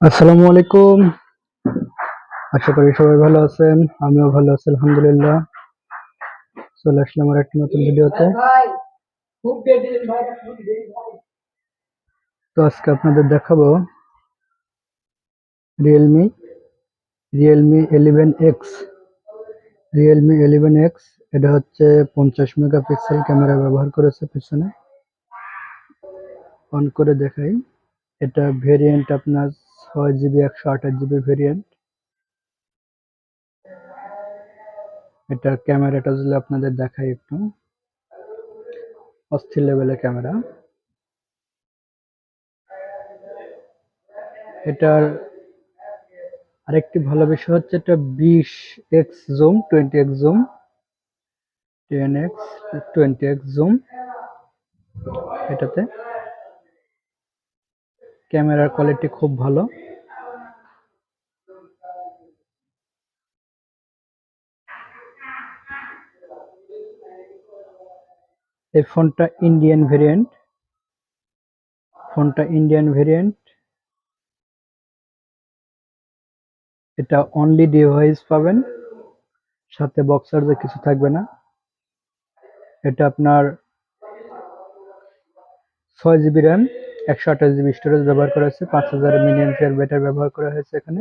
আসসালামু আলাইকুম। আশা করি সবাই ভালো আছেন, আমিও ভালো আছি, আলহামদুলিল্লাহ। চলে আসলাম আমার একটা নতুন ভিডিওতে। তো আজকে আপনাদের দেখাবো Realme Realme eleven X Realme eleven X এটা হচ্ছে পঞ্চাশ মেগাপিক্সেল ক্যামেরা ব্যবহার করেছে পিছনে। অন করে দেখাই। এটা ভেরিয়েন্ট আপনার ছয় জিবি, একশো আঠাশ জিবি ভেরিয়েন্ট এটার ক্যামেরাটা যদি আপনাদের দেখাই একটু। অস্থির লেভেলের ক্যামেরা। এটার আরেকটি ভালো বিষয় হচ্ছে এটা বিশ X zoom twenty X zoom ten X twenty X zoom এটাতে। ক্যামেরার কোয়ালিটি খুব ভালো। এই ফোনটা ইন্ডিয়ান ভেরিয়েন্ট ফোনটা ইন্ডিয়ান ভেরিয়েন্ট এটা অনলি ডিভাইস পাবেন, সাথে বক্সার চার্জার কিছু থাকবে না। এটা আপনার ছয় জিবি র্যাম একশো আঠাশ জিবি স্টোরেজ ব্যবহার করা হয়েছে, পাঁচ হাজার মিলিয়ন পেয়ার ব্যাটারি ব্যবহার করা হয়েছে এখানে।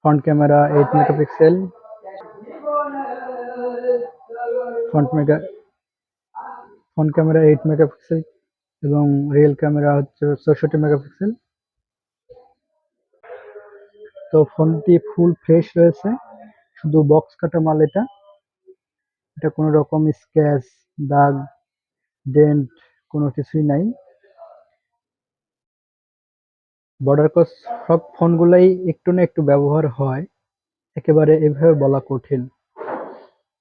Front camera eight megapixel front mega front camera eight megapixel এবং রিয়েল ক্যামেরা হচ্ছে চৌষট্টি মেগাপিক্সেল। তো ফোনটি ফুল ফ্রেশ রয়েছে, শুধু বক্স কাটা মাল এটা। এটা কোনো রকম স্ক্র্যাচ, দাগ, ডেন্ট কোনো কিছুই নাই। বর্ডার ক্রস সব ফোনগুলাই একটু না একটু ব্যবহার হয়, একেবারে এভাবে বলা কঠিন।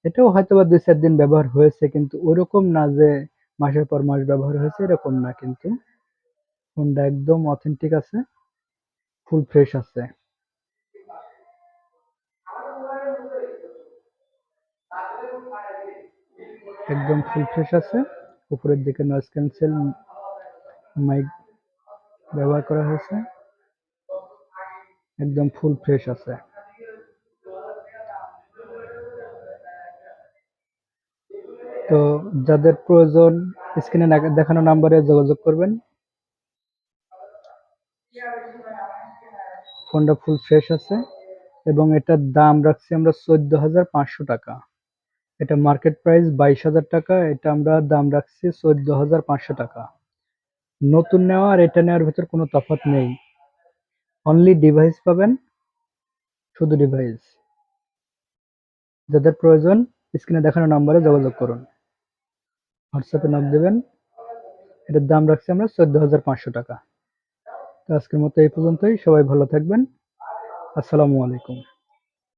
এটাও হয়তো বা দুই চার দিন ব্যবহার হয়েছে, কিন্তু ওরকম না যে মাসের পর মাস ব্যবহার হয়েছে, এরকম না কিন্তু। ফোনটা একদম অথেন্টিক আছে ফুল ফ্রেশ আছে। একদম ফুল ফ্রেশ আছে। উপরের দিকে নয়েজ ক্যান্সেল মাইক ব্যবহার করা হয়েছে। একদম ফুল ফ্রেশ আছে। তো যাদের প্রয়োজন স্ক্রিনে দেখানো নাম্বারে যোগাযোগ করবেন। ফোনটা ফুল ফ্রেশ আছে এবং এটার দাম রাখছি আমরা চোদ্দ হাজার পাঁচশো টাকা। এটা মার্কেট প্রাইস বাইশ হাজার টাকা, এটা আমরা দাম রাখছি চোদ্দ হাজার পাঁচশো টাকা। নতুন নেওয়া আর এটা নেওয়ার ভিতর কোনো তফাৎ নেই। অনলি ডিভাইস পাবেন, শুধু ডিভাইস যাদের প্রয়োজন স্ক্রিনে দেখানো নাম্বারে যোগাযোগ করুন। হোয়াটসঅ্যাপে নক দেবেন। এটার দাম রাখছি আমরা চোদ্দ হাজার পাঁচশো টাকা। তো আজকের মতো এই পর্যন্তই। সবাই ভালো থাকবেন। আসসালামু আলাইকুম।